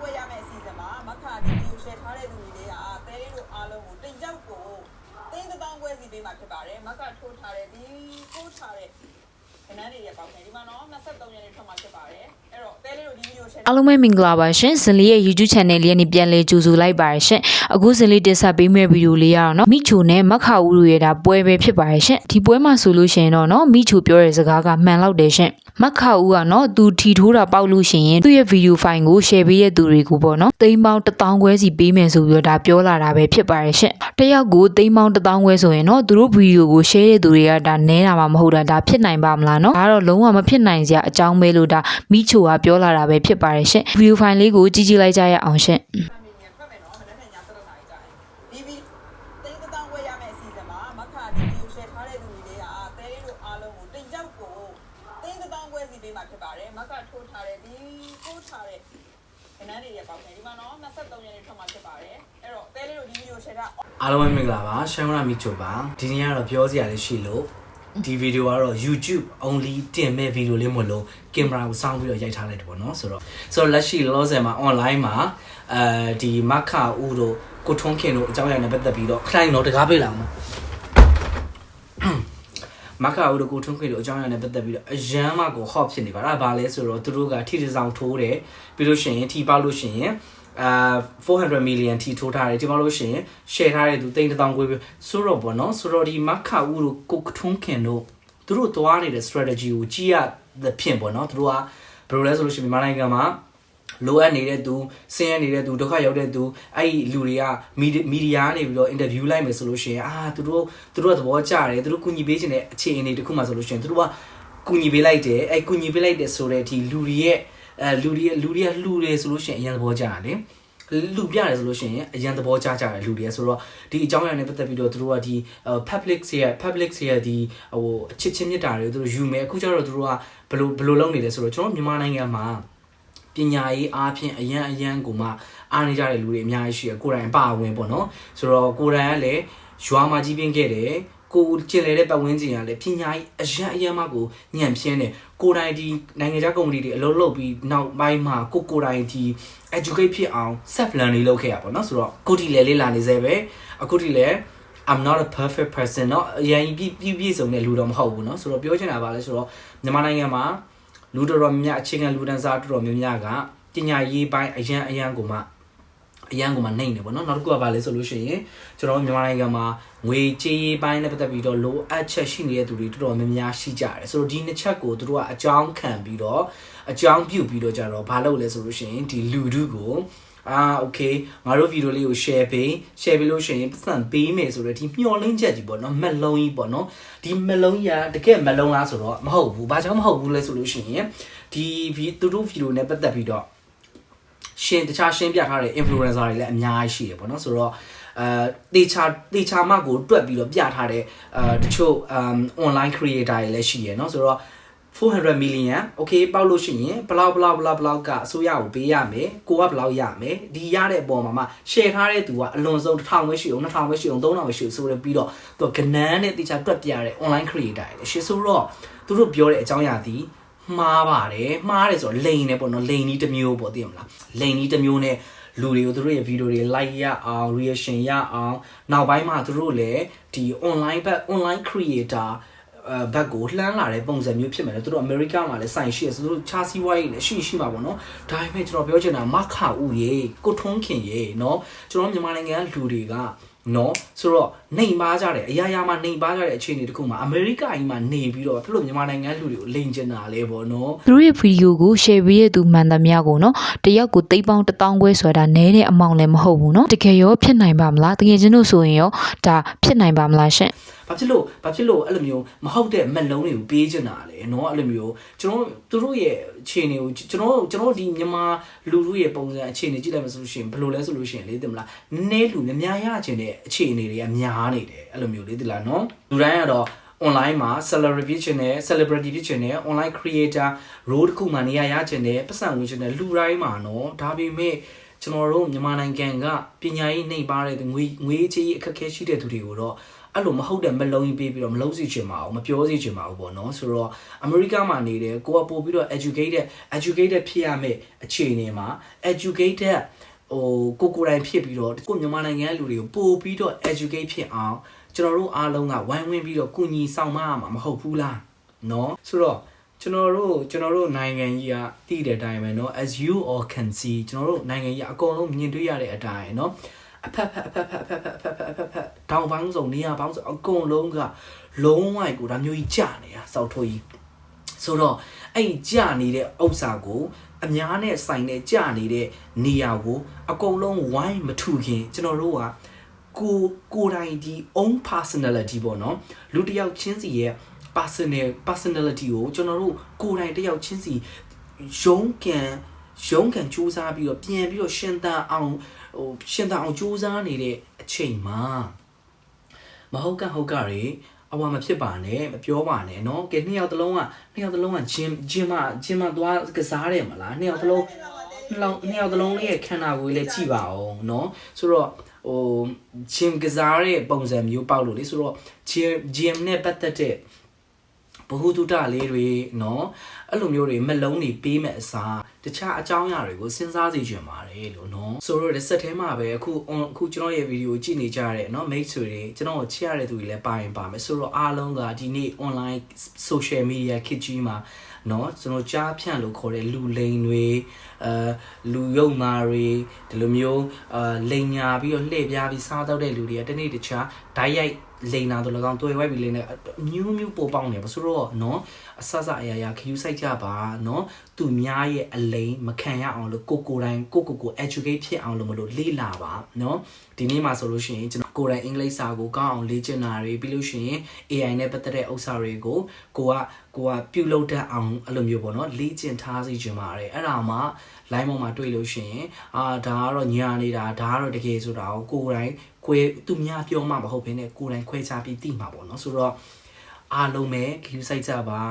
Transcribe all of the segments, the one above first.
ပွဲရမယ့်အစီအစဉ်မှာမခါဒီဗီဒီယို share ထားတဲ့သူတွေတွေကတဲလေးတို့အားလုံးကိုတစ်ယောက်ကိုတင်းတစ်တောင်းပွဲစီပေးမှာဖြစ်ပါတယ်မခါထိုးထားတဲ့ဒီထိုးထားတဲ့ခဏလေးရပေါင်းတယ်ဒီမှာတော့23ရက်နေ့ထွက်မှာဖြစ်ပါတယ်အဲ့တော့တဲလေးတို့ဒီဗီဒီယို share အားလုံးပဲမင်္ဂလာပါရှင်ဇလီရဲ့ YouTube channel လေးကနေပြန်လဲကြိုဆိုလိုက်ပါရရှင်အခုဇလီတင်ဆက်ပေးမယ့်ဗီဒီယိုလေးရအောင်နော်မိချိုနဲ့မခါဦးတို့ရဲ့ဒါပွဲပဲဖြစ်ပါရရှင်ဒီပွဲမှာဆိုလို့ရှိရင်တော့နော်မိချိုပြောတဲ့စကားကမှန်လောက်တယ်ရှင် မခါဦးကနော်သူထီထိုးတာပေါက်လို့ရှိရင်သူ့ရဲ့ဗီဒီယိုဖိုင်ကို share ပေးတဲ့သူတွေကိုပေါ့နော်တိမ်ပေါင်း1000ခွဲစီပေးမယ်ဆိုပြီးတော့ဒါပြောလာတာပဲဖြစ်ပါရရှင်တယောက်ကိုတိမ်ပေါင်း1000ခွဲဆိုရင်နော်သူတို့ဗီဒီယိုကို share တဲ့သူတွေကဒါနဲတာမှမဟုတ်တာဒါဖြစ်နိုင်ပါမလားနော်ဒါကတော့လုံးဝမဖြစ်နိုင်စရာအကြောင်းပဲလို့ဒါမိချိုကပြောလာတာပဲဖြစ်ပါတယ်ရှင်ဗီဒီယိုဖိုင်လေးကိုကြည့်ကြည့်လိုက်ကြရအောင်ရှင် family နဲ့ထွက်မယ်နော်မနေ့ကည7နာရီကြာတယ်ဒီဗီတင်းတစ်တောင်းပွဲရမယ့်အစီအစဉ်မှာမခါဒီဗီဒီယို share ထားတဲ့သူတွေကတဲလေးတို့အားလုံးကိုတစ်ယောက်ကိုတင်းတစ်တောင်းပွဲစီပေးမှာဖြစ်ပါတယ်မခါထိုးထားတဲ့ဒီထိုးထားတဲ့ခဏလေးရပေါင်းတယ်ဒီမှာတော့ 23ရက်နေ့ထွက်မှာဖြစ်ပါတယ်အဲ့တော့တဲလေးတို့ဒီဗီဒီယို share တာအားလုံးပဲမင်္ဂလာပါရှမ်းရမီချိုပါဒီနေ့ကတော့ပြောစရာလေးရှိလို့ဒီဗီဒီယိုကတော့ YouTube only တင်မဲ့ဗီဒီယိုလေးမလို့ကင်မရာကိုစောင်းပြီးတော့ရိုက်ထားလိုက်တယ်ပေါ့နော်ဆိုတော့ဆိုတော့လက်ရှိလောလောဆယ်မှာ online မှာအဲဒီမခါဦးတို့ကိုထွန်းခင်တို့အကြောင်းအရာနဲ့ပတ်သက်ပြီးတော့ခလိုင်းတော့တကားပေးလာမှာမခါဦးတို့ကိုထွန်းခင်တို့အကြောင်းအရာနဲ့ပတ်သက်ပြီးတော့အရန်မကို hot ဖြစ်နေပါအဲ့ဒါဘာလဲဆိုတော့သူတို့ကထိတဆောင်ထိုးတယ်ပြီးလို့ရှိရင်ထိပေါက်လို့ရှိရင် အာ400 million ထိထိုးထားတယ်ဒီမှာလို့ရှိရင် share ထားတဲ့သူတိန်တောင်ကိုဆိုတော့ပေါ့နော်ဆိုတော့ဒီမခါဦးတို့ကိုထွန်းခင်တို့သူတို့သွားနေတဲ့ strategy ကိုကြည့်ရတဲ့ဖြစ်ပေါ့နော်သူတို့ကဘယ်လိုလဲဆိုလို့ရှိရင်မြန်မာနိုင်ငံမှာလိုအပ်နေတဲ့သူဆင်းရဲနေတဲ့သူဒုက္ခရောက်တဲ့သူအဲ့ဒီလူတွေကမီမီဒီယာကနေပြီးတော့အင်တာဗျူးလိုက်မယ်ဆိုလို့ရှိရင်အာသူတို့သူတို့ကသဘောကျတယ်သူတို့ကူညီပေးခြင်းတဲ့အခြေအနေတစ်ခုမှဆိုလို့ရှိရင်သူတို့ကကူညီပေးလိုက်တယ်အဲ့ကူညီပေးလိုက်တယ်ဆိုတဲ့ဒီလူတွေရဲ့ အဲလူတွေရဲ့လူတွေကလှူတယ်ဆိုလို့ရှိရင်အရင်သဘောကျတယ်လေလူပြတယ်ဆိုလို့ရှိရင်အရင်သဘောကျကြတယ်လူတွေဆိုတော့ဒီအကြောင်းအရာနဲ့ပတ်သက်ပြီးတော့သူတို့ကဒီ public ရဲ့ public ရဲ့ဒီဟိုအချစ်ချင်းမြတ်တာတွေသူတို့ယူမယ်အခုကျတော့သူတို့ကဘယ်လိုဘယ်လိုလုပ်နေလဲဆိုတော့ကျွန်တော်မြန်မာနိုင်ငံမှာပညာရေးအားဖြင့်အရန်အရန်ကိုမှအားနေကြတဲ့လူတွေအများကြီးရှိရကိုယ်တိုင်အပါအဝင်ပေါ့နော်ဆိုတော့ကိုယ်တိုင်ကလည်းရွာမှာကြီးပြင်းခဲ့တယ် ကိုကျင်လေတဲ့ပတ်ဝန်းကျင်ကလည်းပညာရေးအရန်အရန်မှကိုညံ့ဖျင်းတယ်ကိုယ်တိုင်ဒီနိုင်ငံခြားကုမ္ပဏီတွေအလုပ်လုပ်ပြီးနောက်ပိုင်းမှာကိုကိုယ်တိုင်ဒီ educate ဖြစ်အောင် self learn လေးလုပ်ခဲ့ရပါတော့เนาะဆိုတော့ကိုတီလည်းလေးလာနေသေးပဲအခုတီလည်း I'm not a perfect person เนาะအရင်ပြည့်ပြည့်ပြည့်စုံတဲ့လူတော့မဟုတ်ဘူးเนาะဆိုတော့ပြောချင်တာပါလဲဆိုတော့မြန်မာနိုင်ငံမှာ လူတော်တော်များများအခြေခံလူတန်းစားတော်တော်များများကပညာရေးပိုင်းအရန်အရန်ကိုမှ အရန်ကိုမှနှိမ့်နေပေါ့နော်နောက်တစ်ခုကဘာလဲဆိုလို့ရှိရင်ကျွန်တော်တို့မြန်မာနိုင်ငံမှာငွေကြေးရေးပိုင်းနဲ့ပတ်သက်ပြီးတော့လိုအပ်ချက်ရှိနေတဲ့သူတွေတော်တော်များများရှိကြတယ်ဆိုတော့ဒီနှစ်ချက်ကိုသူတို့ကအကြောင်းခံပြီးတော့အကြောင်းပြုပြီးတော့ကြတော့ဘာလုပ်လဲဆိုလို့ရှိရင်ဒီလူထုကိုအာโอเคငါတို့ဗီဒီယိုလေးကို share ပေး share ပေးလို့ရှိရင်ပတ်စံပေးမယ်ဆိုတော့ဒီမျောလင်းချက်ကြီးပေါ့နော်မက်လုံးကြီးပေါ့နော်ဒီမက်လုံးကြီးကတကယ်မက်လုံးလားဆိုတော့မဟုတ်ဘူးဘာကြောင့်မဟုတ်ဘူးလဲဆိုလို့ရှိရင်ဒီဗီသူတို့ဗီဒီယိုနဲ့ပတ်သက်ပြီးတော့ ရှင်းတခြားရှင်းပြထားတဲ့ influencer တွေလည်းအများကြီးရှိတယ်ပေါ့နော်ဆိုတော့အဲတေချာတေချာမကိုတွက်ပြီးတော့ပြထားတဲ့အဲတချို့ um online creator တွေလည်းရှိရယ်เนาะဆိုတော့400 million okay ပေါက်လို့ရှိရင်ဘလောက်ဘလောက်ဘလောက်ဘလောက်ကအစိုးရကိုပေးရမယ်ကိုကဘလောက်ရမယ်ဒီရတဲ့အပေါ်မှာမှ share ထားတဲ့သူကအလွန်ဆုံး1000ပဲရှိအောင်2000ပဲရှိအောင်3000ပဲရှိအောင်ဆိုရပြီးတော့သူကကနန်းနဲ့တေချာတွက်ပြတဲ့ online creator တွေလည်းရှင်းဆိုတော့သူတို့ပြောတဲ့အကြောင်းအရာဒီ မှားပါတယ်မှားတယ်ဆိုတော့လိန်နေပေါ့နော်လိန်နီးတစ်မျိုးပေါ့သိရမလားလိန်နီးတစ်မျိုးနဲ့လူတွေကိုသူတို့ရဲ့ဗီဒီယိုတွေ like ရအောင် reaction ရအောင်နောက်ပိုင်းမှာသူတို့လည်းဒီ online ဘက် online creator အဲဘက်ကိုလှမ်းလာတဲ့ပုံစံမျိုးဖြစ်မယ်လေသူတို့အမေရိကမှာလည်းစိုင်ရှိရဆိုသူတို့ချာစီဝိုင်းလည်းရှိရှိမှာပေါ့နော်ဒါပေမဲ့ကျွန်တော်ပြောချင်တာမခါဦးရေကိုထွန်းခင်ရေเนาะကျွန်တော်မြန်မာနိုင်ငံကလူတွေက နော်ဆိုတော့နှိမ်ပါကြတယ်အရာရာမှာနှိမ်ပါကြတဲ့အခြေအနေတခုမှာအမေရိကကြီးမှာနေပြီးတော့ဖြစ်လို့မြန်မာနိုင်ငံလူတွေကိုလိန်ကျင်တာလဲပေါ့နော်သူတို့ရဲ့ဗီဒီယိုကို share ပေးတဲ့သူမှန်သမျှကိုနော်တယောက်ကိုသိပ်ပေါင်း1000ခွဲဆိုတာနဲတဲ့အမောင်လည်းမဟုတ်ဘူးနော်တကယ်ရောဖြစ်နိုင်ပါမလားတကယ်ချင်းတို့ဆိုရင်ရောဒါဖြစ်နိုင်ပါမလားရှင် ဘာဖြစ်လို့ဘာဖြစ်လို့အဲ့လိုမျိုးမဟုတ်တဲ့မက်လုံးတွေကိုပေးချင်တာလဲเนาะအဲ့လိုမျိုးကျွန်တော်သူတို့ရဲ့အခြေအနေကိုကျွန်တော်ကျွန်တော်ဒီမြန်မာလူလူရဲ့ပုံစံအခြေအနေကြည့်လိုက်မှဆိုလို့ရှိရင်ဘယ်လိုလဲဆိုလို့ရှိရင်လေတင်မလားနည်းနည်းလူများများရချင်တဲ့အခြေအနေတွေကများနေတယ်အဲ့လိုမျိုးလေဒီလားเนาะလူတိုင်းကတော့ online မှာ celebrity ဖြစ်ချင်တယ် celebrity ဖြစ်ချင်တယ် online creator role တစ်ခုမှနေရာရချင်တယ်ပတ်စံဝင်ချင်တယ်လူတိုင်းမှာเนาะဒါပေမဲ့ကျွန်တော်တို့မြန်မာနိုင်ငံကပညာရေးနှိပ်ပါတဲ့ငွေငွေချေးအခက်အခဲရှိတဲ့သူတွေကိုတော့ အဲ့လိုမဟုတ်တဲ့မလုံးကြီးပေးပြီးတော့မလုံးစီချင်ပါဘူးမပြောစီချင်ပါဘူးပေါ့နော်ဆိုတော့အမေရိကမှာနေတယ်ကိုကပို့ပြီးတော့ educated educated ဖြစ်ရမယ့်အခြေအနေမှာ educated ဟိုကိုကိုယ်တိုင်ဖြစ်ပြီးတော့ကိုမြန်မာနိုင်ငံရဲ့လူတွေကိုပို့ပြီးတော့ educate ဖြစ်အောင်ကျွန်တော်တို့အားလုံးကဝိုင်းဝန်းပြီးတော့ကုညီဆောင်မရမှာမဟုတ်ဘူးလားเนาะဆိုတော့ကျွန်တော်တို့ကျွန်တော်တို့နိုင်ငံကြီးကတည်တဲ့အတိုင်းပဲเนาะ as you all can see ကျွန်တော်တို့နိုင်ငံကြီးအကုန်လုံးမြင်တွေ့ရတဲ့အတိုင်းเนาะ အဖက်ဖက်အဖက်ဖက်အဖက်ဖက်အဖက်ဖက်အဖက်ဖက်တောင်ပေါင်းစုံနေရာပေါင်းစုံအကုန်လုံးကလုံးဝိုက်ကိုဒါမျိုးကြီးကြာနေတာစောက်ထိုးကြီးဆိုတော့အဲ့ဒီကြာနေတဲ့ဥစ္စာကိုအများနဲ့ဆိုင်တဲ့ကြာနေတဲ့နေရာကိုအကုန်လုံးဝိုင်းမထူခင်ကျွန်တော်တို့ကကိုကိုယ်တိုင်ဒီ own personality ပေါ့နော်လူတစ်ယောက်ချင်းစီရဲ့ personal personality ကိုကျွန်တော်တို့ကိုယ်တိုင်တစ်ယောက်ချင်းစီရုံးကန် ရုံးကန်စူးစမ်းပြီးတော့ပြန်ပြီးတော့ရှင်းသန်အောင်ဟိုရှင်းသန်အောင်စူးစမ်းနေတဲ့အချိန်မှာ မဟုတ်ကဟုတ်ကတွေအဝါမဖြစ်ပါနဲ့မပြောပါနဲ့เนาะကဲနှစ်ယောက်တလုံးကနှစ်ယောက်တလုံးကဂျင်ဂျင်မဂျင်မသွားကစားတယ်မလားနှစ်ယောက်တလုံးနှစ်ယောက်နှစ်ယောက်တလုံးလေးရဲ့ခန္ဓာကိုယ်လေးကြည့်ပါအောင်เนาะဆိုတော့ဟိုဂျင်ကစားတဲ့ပုံစံမျိုးပေါက်လို့လေဆိုတော့ဂျင်ဂျင်နဲ့ပတ်သက်တဲ့ ဘဟုတုတလေးတွေနော်အဲ့လိုမျိုးတွေမလုံးနေပေးမဲ့အစားတခြားအကြောင်းအရာတွေကိုစဉ်းစားစီချင်ပါတယ်လို့နော်ဆိုတော့ဒီဆက်ထဲမှာပဲအခုအခုကျွန်တော်ရဲ့ဗီဒီယိုကြည့်နေကြတဲ့နော်မိတ်ဆွေတွေကျွန်တော်ကိုချစ်ရတဲ့သူတွေလည်းပါရင်ပါမယ်ဆိုတော့အားလုံးကဒီနေ့ online social media ခေတ်ကြီးမှာနော်ကျွန်တော်ကြားဖြန့်လို့ခေါ်တဲ့လူလိန်တွေအဲလူယုံမာတွေဒီလိုမျိုးအဲလိန်ညာပြီးတော့လှည့်ပြားပြီးစားတော့တဲ့လူတွေကတနေ့တခြားဓာတ်ရိုက် လိန်နာတို့လည်းကောင်းတွေ့ဝဲပြီးလိန်နဲ့မျိုးမျိုးပေါ်ပေါက်နေပါဆိုတော့နော်အဆဆအရာရာခယူဆိုင်ကြပါနော်သူများရဲ့အလိန်မခံရအောင်လို့ကိုကိုတိုင်းကိုကိုကို educate ဖြစ်အောင်လို့မလို့လေ့လာပါနော်ဒီနေ့မှာဆိုလို့ရှိရင်ကျွန်တော်ကိုယ်တိုင်အင်္ဂလိပ်စာကိုကောင်းအောင်လေ့ကျင့်တာတွေပြီးလို့ရှိရင် AI နဲ့ပတ်သက်တဲ့ဥစ္စာတွေကိုကိုကကိုကပြုလုပ်တတ်အောင်အဲ့လိုမျိုးပေါ့နော်လေ့ကျင့်ထားစီခြင်းပါတယ်အဲ့ဒါမှ line ပေါ်မှာတွေ့လို့ရှိရင်အာဒါကတော့ညာနေတာဒါကတော့တကယ်ဆိုတာကိုကိုယ်တိုင်ခွဲသူများပြောမှမဟုတ်ဘဲနဲ့ကိုယ်တိုင်ခွဲခြားပြီးသိမှာပေါ့နော်ဆိုတော့ အားလုံးပဲခ ्यू ဆိုင်ကြပါ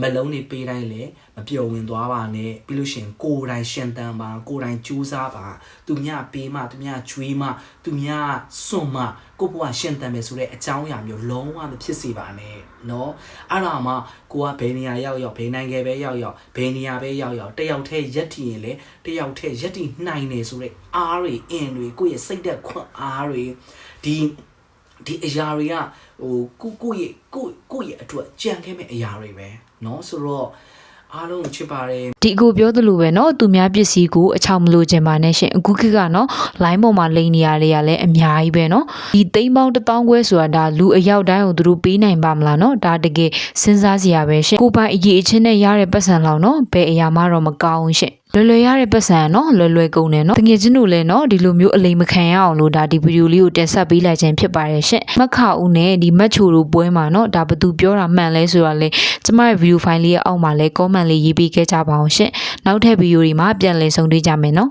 မလုံးနေပေးတိုင်းလည်းမပြုံဝင်သွားပါနဲ့ပြီးလို့ရှိရင်ကိုယ်တိုင်ရှင်တန်ပါကိုယ်တိုင်ကြိုးစားပါသူများပေးမှသူများကျွေးမှသူများစွန့်မှကိုယ့်ဘဝရှင်တန်မယ်ဆိုတဲ့အကြောင်းအရာမျိုးလုံးဝမဖြစ်စေပါနဲ့เนาะအဲ့ဒါမှကိုကဘယ်နေရာရောက်ရောက်ဘယ်နိုင်ငံပဲရောက်ရောက်ဘယ်နေရာပဲရောက်ရောက်တယောက်တည်းရက်တည်ရင်လေတယောက်တည်းရက်တည်နိုင်နေဆိုတဲ့အားတွေအင်တွေကိုယ့်ရဲ့စိတ်သက်ခွန်အားတွေဒီ ဒီအရာတွေကဟိုကိုကိုရဲ့ကိုကိုရဲ့အတွက်ကြံခဲ့မဲ့အရာတွေပဲเนาะဆိုတော့အားလုံးကိုချစ်ပါတယ် ဒီအကိုပြောသလိုပဲเนาะသူများပစ္စည်းကိုအချောင်မလို့ခြင်းပါနဲ့ရှင်အခုခေတ်ကเนาะ line ပေါ်မှာလိန်နေရတွေကလည်းအများကြီးပဲเนาะဒီသိန်းပေါင်းတစ်သောင်းခွဲဆိုတာဒါလူအယောက်တိုင်းကိုသူတို့ပေးနိုင်ပါမလားเนาะဒါတကယ်စဉ်းစားစရာပဲရှင်ကိုပိုင်အရေးအချင်းနဲ့ရတဲ့ပတ်စံလောက်เนาะဘယ်အရာမှတော့မကောင်းဘူးရှင် လွယ်လွယ်ရတဲ့ပတ်စံနော်လွယ်လွယ်ကုန်တယ်နော်တငယ်ချင်းတို့လည်းနော်ဒီလိုမျိုးအလိမ်မခံရအောင်လို့ဒါဒီဗီဒီယိုလေးကိုတင်ဆက်ပေးလိုက်ခြင်းဖြစ်ပါတယ်ရှင်မခဦးနဲ့ဒီမတ်ချိုတို့ပွဲမှာနော်ဒါဘသူပြောတာမှန်လဲဆိုတာလဲကျမရဲ့ဗီဒီယိုဖိုင်လေးရဲ့အောက်မှာလဲ comment လေးရေးပေးခဲ့ကြပါအောင်ရှင်နောက်ထပ်ဗီဒီယိုတွေမှာပြန်လည်ဆုံတွေ့ကြမယ်နော်